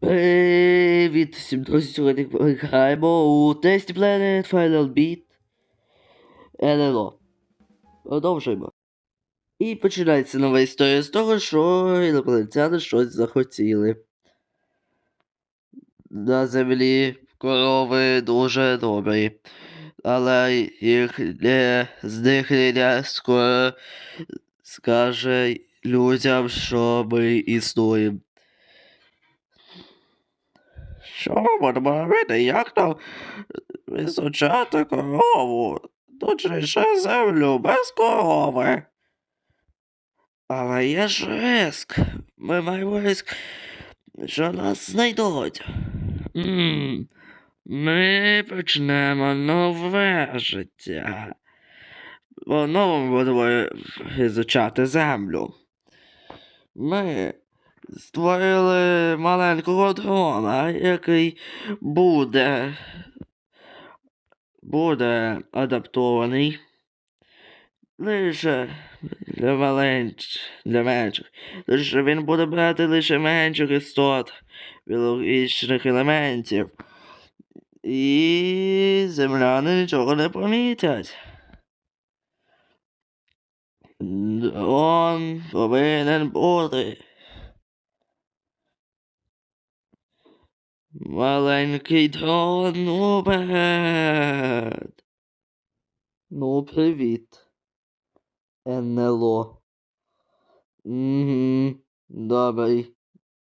Привіт всім друзі, сьогодні ми граємо у Tasty Planet Final Beat НЛО. Продовжуємо. І починається нова історія з того, що інопланетяни щось захотіли. На землі корови дуже добрі, але їх не зникнення скоро скаже людям, що ми існуємо. Що будемо робити? Як нам височати корову? Тут же ще землю без корови. Але є ж риск. Ми маємо риск, що нас знайдуть. М, Ми почнемо нове життя. По-новому будемо визучати землю. Ми створили маленького дрона, який буде. буде адаптований. Лише для маленьких, для менших. Лише він буде брати лише менших істот, біологічних елементів. І земляни нічого не помітять. Дрон повинен бути. Маленький дрон уперед. Ну, привіт. НЛО. Угу. Добрий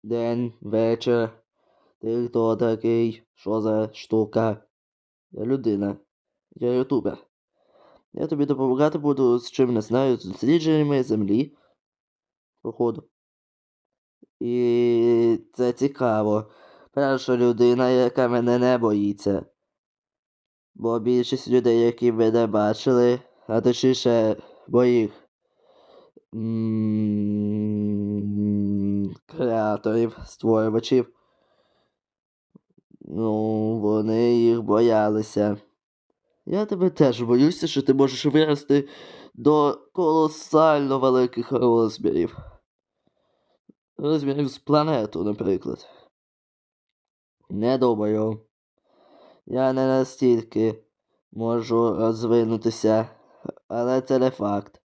день, вечір. Ти хто такий? Що за штука? Я людина. Я ютубер. Я тобі допомагати буду з чим не знаю, з дослідженнями землі. Походу. І це цікаво. Перша людина, яка мене не боїться. Бо більшість людей, які мене бачили, а точніше моїх креаторів, створювачів. Ну, вони їх боялися. Я тебе теж боюся, що ти можеш вирости до колосально великих розмірів. Розмірів з планету, наприклад. Не думаю. Я не настільки можу розвинутися, але це не факт.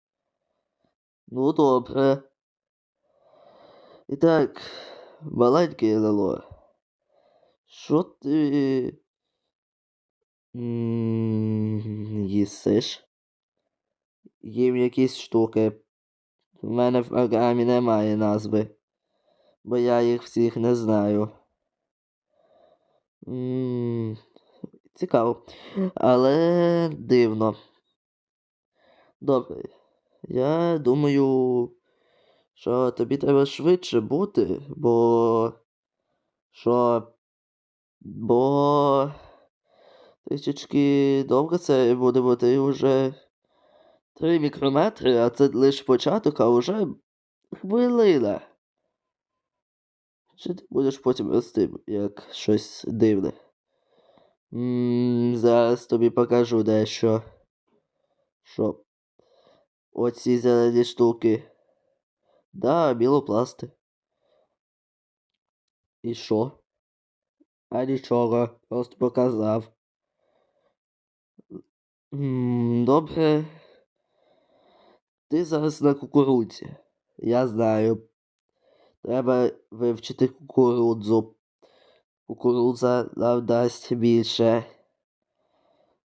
Ну, добре. І так, маленький Лело. Що ти. їсиш? Їм якісь штуки. У мене в програмі немає назви, бо я їх всіх не знаю. Цікаво. Але дивно. Добре. Я думаю, що тобі треба швидше бути, бо. Що. Бо. Трішечки довго це буде бути вже 3 мікрометри, а це лише початок, а вже хвилина. Чи ти будеш потім рости, як щось дивне? М, Зараз тобі покажу дещо. Що? Оці зелені штуки. Да, білопласти. І що? А нічого, просто показав. М, Добре. Ти зараз на кукурудзі. Я знаю. Треба вивчити кукурудзу. Кукурудза нам дасть більше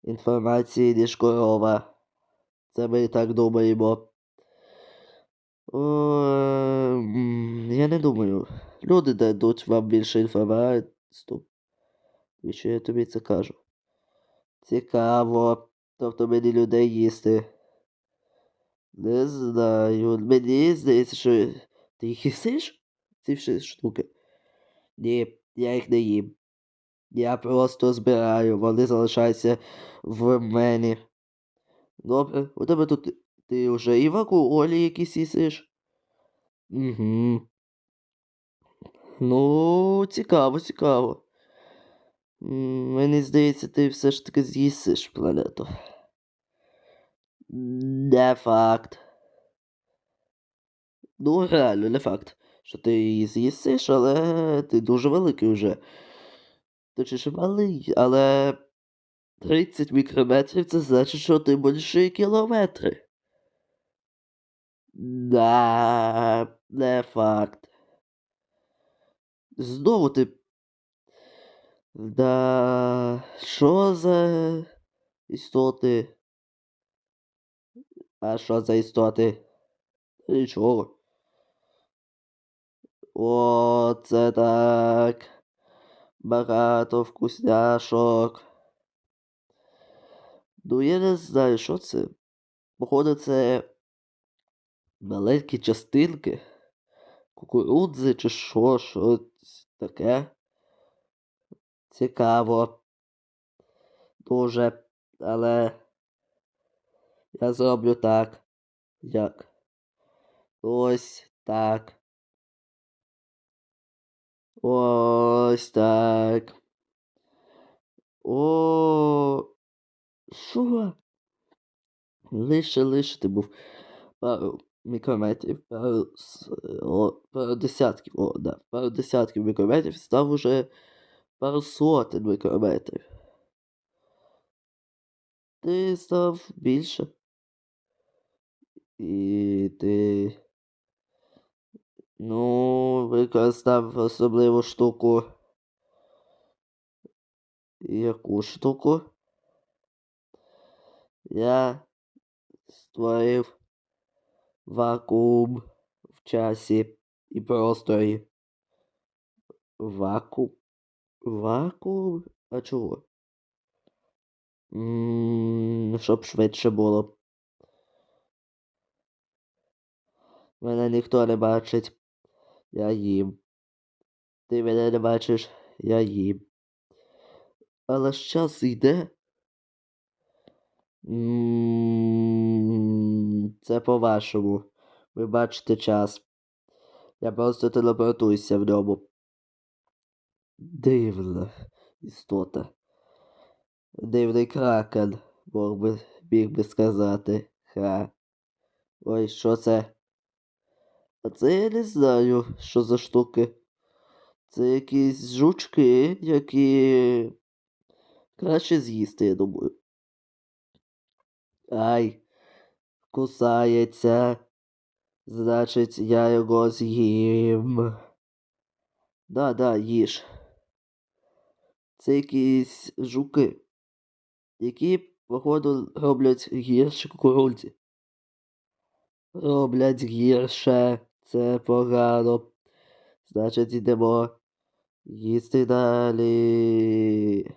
інформації, ніж корова. Це ми і так думаємо. О, я не думаю. Люди дадуть вам більше інформації. Стоп. Що я тобі це кажу? Цікаво. Тобто мені людей їсти. Не знаю. Мені здається, що ти їх їсиш? Ці всі штуки. Ні, я їх не їм. Я просто збираю, вони залишаються в мене. Добре, у тебе тут ти вже і вакуолі якісь їсиш? Угу. Ну, цікаво, цікаво. Мені здається, ти все ж таки з'їсиш планету. Не факт. Ну, реально, не факт. Що ти її з'їсиш, але ти дуже великий вже. Точніше малий, але 30 мікрометрів це значить, що ти більше кілометри. Да, не факт. Знову ти. Да. Що за істоти? А що за істоти? Нічого. О, це так. Багато вкусняшок. Ну, я не знаю, що це. Походу, це маленькі частинки. Кукурудзи чи що, щось таке. Цікаво. Дуже. Але я зроблю так. Як? Ось так. Ось так. О. Що? Лише лишити був пару мікрометрів, пару, о, пару десятків, о, да, пару десятків мікрометрів став уже пару сотень мікрометрів. Ти став більше. І ти. Ну, використав особливу штуку. Яку штуку? Я створив вакуум в часі і просторі. Вакуум? Вакуум? А чого? М, Щоб швидше було. Мене ніхто не бачить. Я їм. Ти мене не бачиш, я їм. Але ж час йде. Це по-вашому. Ви бачите час. Я просто телепортуюся в ньому. Дивна істота. Дивний кракен, мог би, міг би сказати. Ха. Ой, що це? А це я не знаю, що за штуки. Це якісь жучки, які краще з'їсти, я думаю. Ай, кусається. Значить, я його з'їм. Да, да, їж. Це якісь жуки, які, походу, роблять гірше кукурудзі. Роблять гірше. Це погано. Значить, йдемо їсти далі.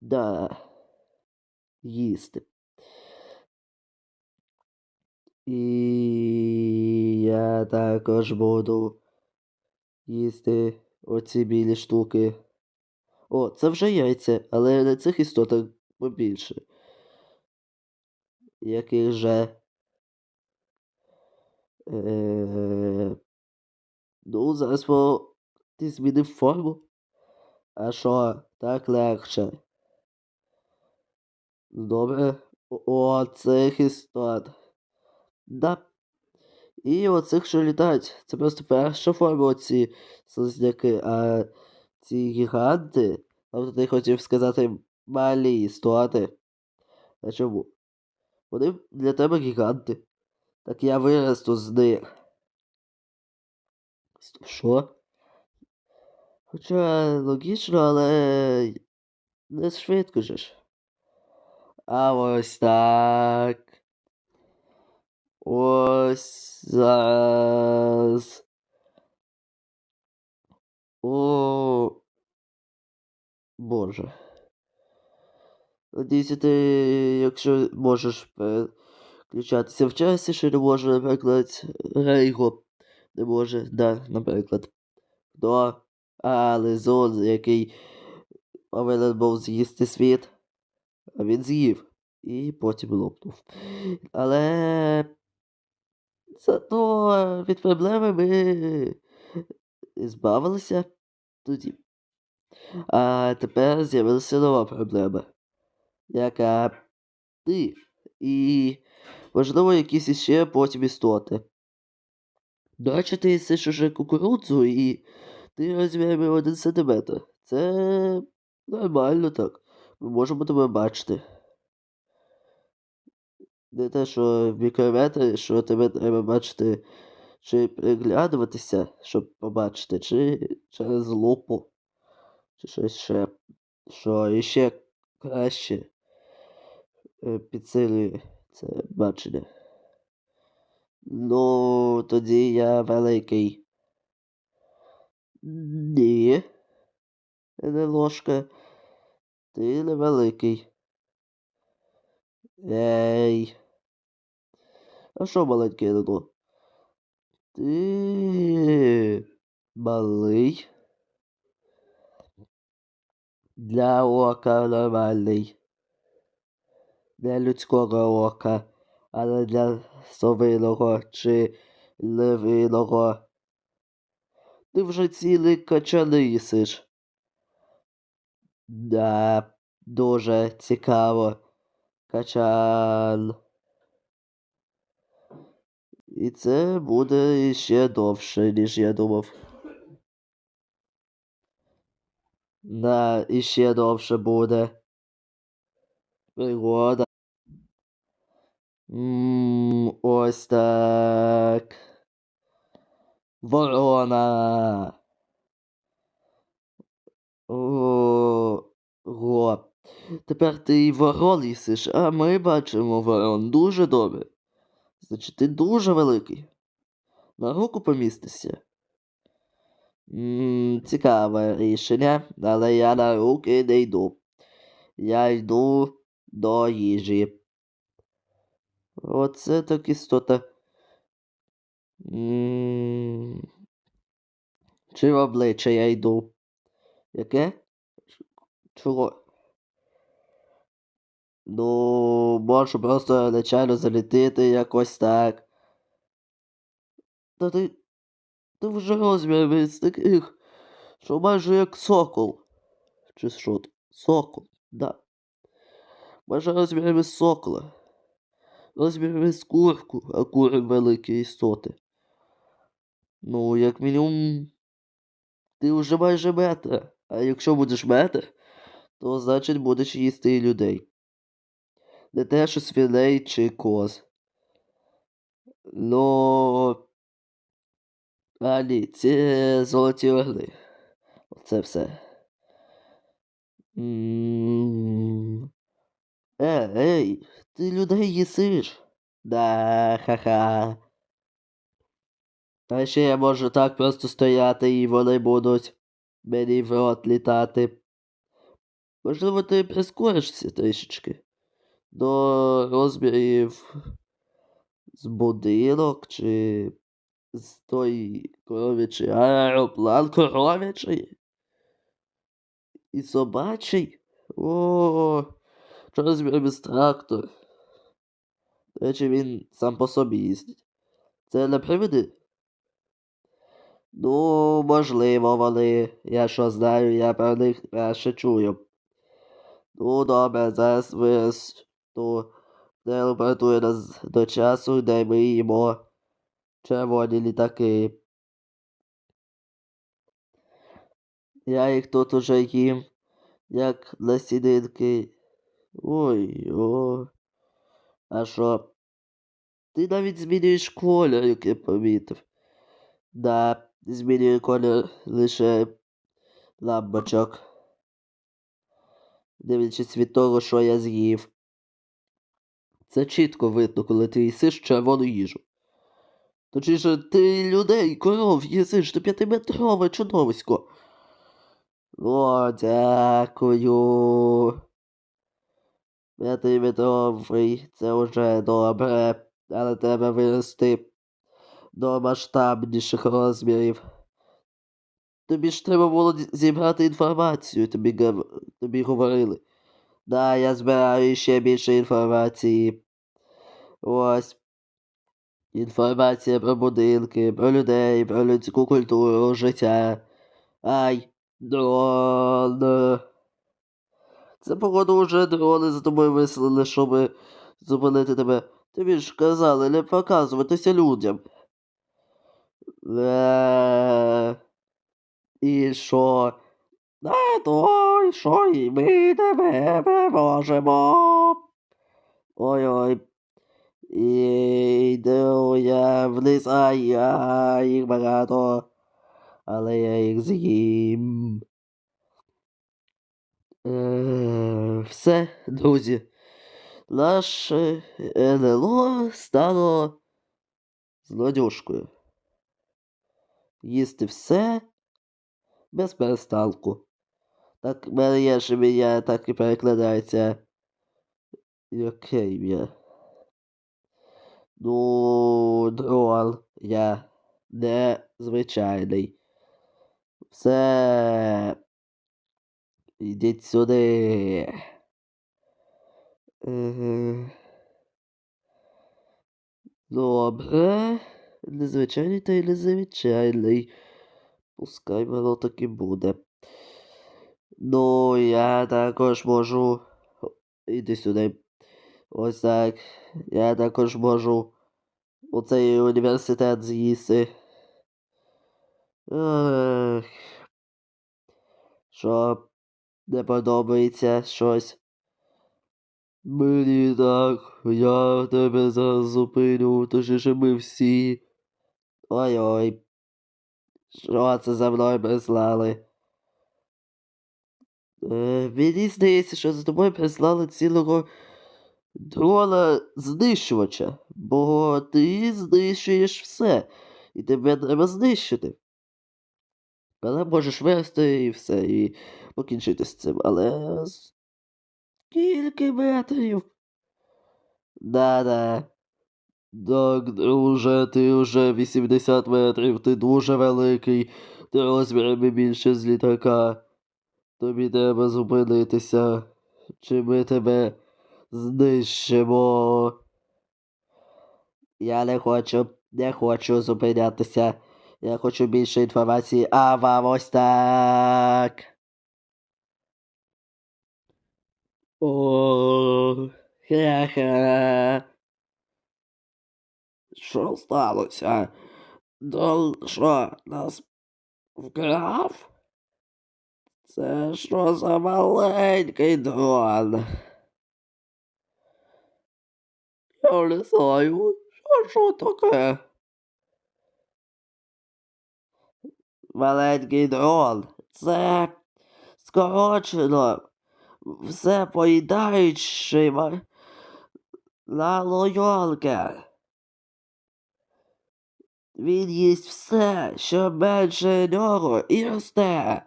Да. Їсти. І я також буду їсти оці білі штуки. О, це вже яйця, але на цих істотах побільше. Яких же. Е... Ну, зараз ти змінив форму. А що, так легше. Добре. О, цих істот. Да. І оцих, що літають. Це просто перша форма оці слизняки, а ці гіганти. Тобто ти хотів сказати малі істоти. А чому? Вони для тебе гіганти. Так я виросту з них. Що? Хоча логічно, але не швидко же ж. А ось так. Ось зараз. О. Боже. Надіюся, ти, якщо можеш переключатися в часі, що не може, наприклад, Рейго не може, да, наприклад. Хто? А, Лизон, який повинен був з'їсти світ. А він з'їв. І потім лопнув. Але зато від проблеми ми збавилися тоді. А тепер з'явилася нова проблема, яка ти. І, можливо, якісь іще потім істоти. Наче ти їсиш уже кукурудзу і ти розмірами один сантиметр. Це нормально так. Ми можемо тебе бачити. Не те, що в мікрометрі, що тебе треба бачити, чи приглядуватися, щоб побачити, чи через лупу, чи щось ще, що іще краще підсилює це бачення. Ну, тоді я великий. Ні. Не ложка. Ти не великий. Ей. А що маленький ну? Ти малий. Для ока нормальний. Для людського ока, але для совиного чи левиного. Ти вже цілий качани їсиш. Да, дуже цікаво. Качан. І це буде іще довше, ніж я думав. Да, іще довше буде. Пригода. М, ось так. Ворона. Ого. Тепер ти і ворон їсиш, а ми бачимо ворон дуже добре. Значить, ти дуже великий. На руку помістишся. М, цікаве рішення, але я на руки не йду. Я йду до їжі. Оце так істота. Чи в обличчя я йду? Яке? Чого? Ну, можу просто нечайно залітити якось так. Та ти. Ти вже розмірами з таких, що майже як сокол. Чи що? Сокол, да. Майже розмірами сокола. Розмірами з курку, а кури великі істоти. Ну, як мінімум, ти вже майже метр. А якщо будеш метр, то значить будеш їсти і людей. Не те, що свиней чи коз. Ну. А ні, це золоті орли. Оце все. Е, ей, ти людей їсиш? Да, ха-ха. А ще я можу так просто стояти і вони будуть мені в рот літати. Можливо, ти прискоришся трішечки до розмірів з будинок чи з той коров'ячий аероплан коров'ячий і собачий. О, що розміром з трактор. Речі, він сам по собі їздить. Це не привиди? Ну, можливо, вони. Я що знаю, я про них краще чую. Ну, добре, зараз виросту телепортує нас до часу, де ми їмо червоні літаки. Я їх тут уже їм, як насінинки. Ой, о. А що? Ти навіть змінюєш колір, як я помітив. Да, змінює колір лише лампочок. Дивлячись від того, що я з'їв. Це чітко видно, коли ти їсиш червону їжу. Точніше, ти людей, коров їсиш, ти п'ятиметрове чудовисько. О, дякую. П'ятиметровий, це вже добре, але треба вирости до масштабніших розмірів. Тобі ж треба було зібрати інформацію, тобі, тобі говорили. Да, я збираю ще більше інформації. Ось. Інформація про будинки, про людей, про людську культуру, життя. Ай, дрон. Це, походу, вже дрони за тобою вислали, щоб зупинити тебе. Тобі ж казали не показуватися людям. Е, І що? А то, і що, і ми тебе переможемо. Ой-ой. І йду я вниз, а я їх багато. Але я їх з'їм. Е, все, друзі. Наше НЛО стало злодюшкою. Їсти все без перестанку. Так, мене є ж ім'я, так і перекладається. Яке ім'я? Ну, дрон, я незвичайний. Все. Ідіть сюди. Е, Добре. Незвичайний та й незвичайний. Пускай воно так і буде. Ну, я також можу. Іди сюди. Ось так. Я також можу у цей університет з'їсти. Ех. Що не подобається щось. Мені так, я тебе зараз зупиню, точніше ми всі. Ой-ой. Що це за мною прислали? Е, мені здається, що за тобою прислали цілого дрона знищувача, бо ти знищуєш все, і тебе треба знищити. Але можеш вирости і все, і покінчити з цим. Але скільки метрів? Да-да. Так, друже, ти вже 80 метрів, ти дуже великий, ти розмірами більше з літака. Тобі треба зупинитися, чи ми тебе знищимо. Я не хочу, не хочу зупинятися. Я хочу більше інформації, а вам ось так. О, ха-ха. Що сталося? Дол що, нас вкрав? Це що за маленький дрон? Я не знаю, що, що таке? Маленький дрон. Це скорочено. Все поїдаючий ма- на лойолка. Він їсть все, що менше нього і росте.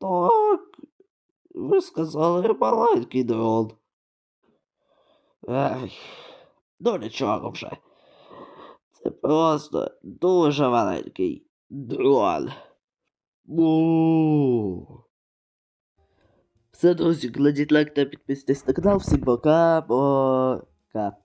Так, ви сказали маленький дрон. Ех, ну нічого вже. Це просто дуже маленький дрон. Му. Все, друзі, кладіть лайк та підписуйтесь на канал. Всім пока. Пока.